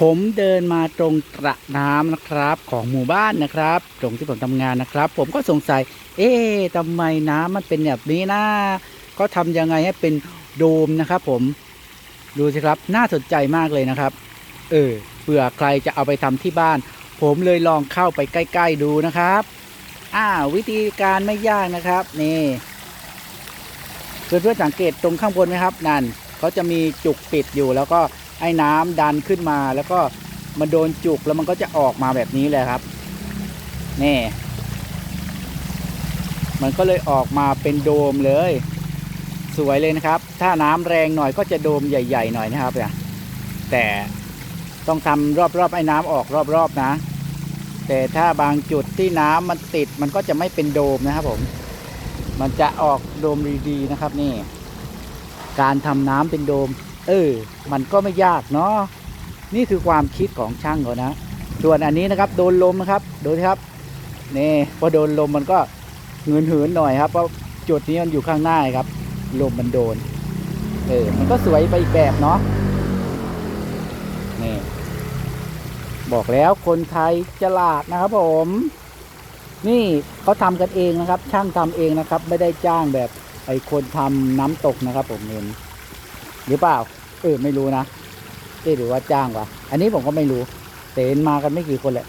ผมเดินมาตรงกระน้ำนะครับของหมู่บ้านนะครับ ตรงที่ผมทำงานนะครับ ผมก็สงสัย เอ๊ะทำไมน้ำมันเป็นแบบนี้นะก็ทำยังไงให้เป็นโดมนะครับ ผมดูสิครับน่าสนใจมากเลยนะครับ เออเผื่อใครจะเอาไปทำที่บ้าน ผมเลยลองเข้าไปใกล้ ๆ ดูนะครับอ่าวิธีการไม่ยากนะครับ นี่เพื่อนๆสังเกตตรงข้างบนไหมครับ นั่นเขาจะมีจุกปิดอยู่แล้วก็ ไอ้น้ำดันขึ้นมา แล้วก็มันโดนจุกแล้วมันก็จะออกมาแบบนี้เลยครับนี่มันก็เลยออกมาเป็นโดมเลย สวยเลยนะครับ ถ้าน้ำแรงหน่อยก็จะโดมใหญ่ ๆ หน่อยนะครับเนี่ยแต่ต้องทำรอบๆไอ้น้ำออกรอบๆนะ แต่ถ้าบางจุดที่น้ำมันติดมันก็จะไม่เป็นโดมนะครับผม มันจะออกโดมดีๆนะครับนี่ การทำน้ำเป็นโดม เออ มันก็ไม่ยากเนาะนี่คือความคิดของช่างเขานะ ส่วนอันนี้นะครับ โดนลมนะครับ ดูสิครับนี่พอโดนลมมันก็เหืนหืนๆหน่อยครับเพราะจุดนี้มันอยู่ข้างหน้าครับ ลมมันโดน เออ มันก็สวยไปอีกแบบเนาะนี่บอกแล้วคนไทยฉลาดนะครับผม นี่เขาทำกันเองนะครับ ช่างทำเองนะครับ ไม่ได้จ้างแบบไอ้คนทำน้ำตกนะครับผมเห็น หรือเปล่าเออไม่รู้นะเอ๊หรือว่าจ้างวะอันนี้ผมก็ไม่รู้แต่เห็นมากันไม่กี่คนแหละ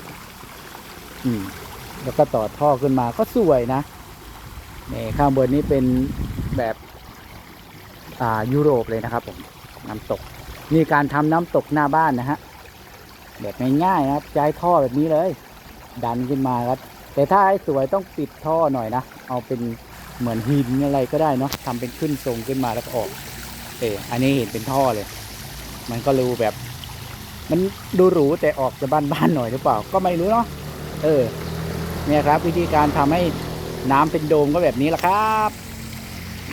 อืม แล้วก็ต่อท่อขึ้นมาก็สวยนะนี่ข้างบนนี้เป็นแบบ อ่ายุโรปเลยนะครับ ผมน้ำตกนี่การทำน้ำตกหน้าบ้านนะฮะแบบง่ายๆนะครับใช้ท่อแบบนี้เลย ดันขึ้นมาครับ แต่ถ้าให้สวยต้องปิดท่อหน่อยนะ เอาเป็นเหมือนหินอะไรก็ได้เนาะทำเป็นขึ้นทรงขึ้นมาแล้วก็ออก เอออันนี้เห็นเป็นท่อเลย มันก็รูแบบ มันดูหรูแต่ออกจะบ้านๆหน่อยหรือเปล่า ก็ไม่รู้เนาะเออ เนี่ยครับ วิธีการทำให้น้ำเป็นโดมก็แบบนี้แหละครับ